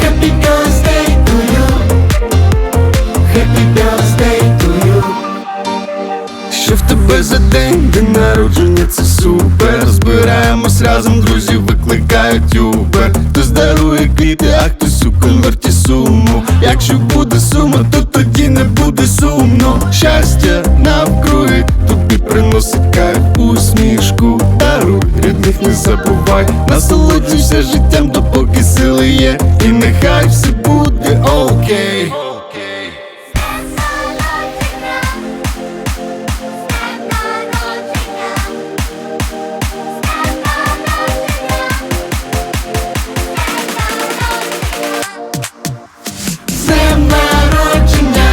Happy birthday to you. Happy birthday за день? День народження, це супер. Збираємось разом, друзі, викликають Uber. Хтось дарує квіти, а хтось у конверті суму. Якщо буде сума, то тоді не буде сумно. Щастя їх не забувай, насолоджуйся життям, допоки сили є, і нехай все буде окей. Днем народження,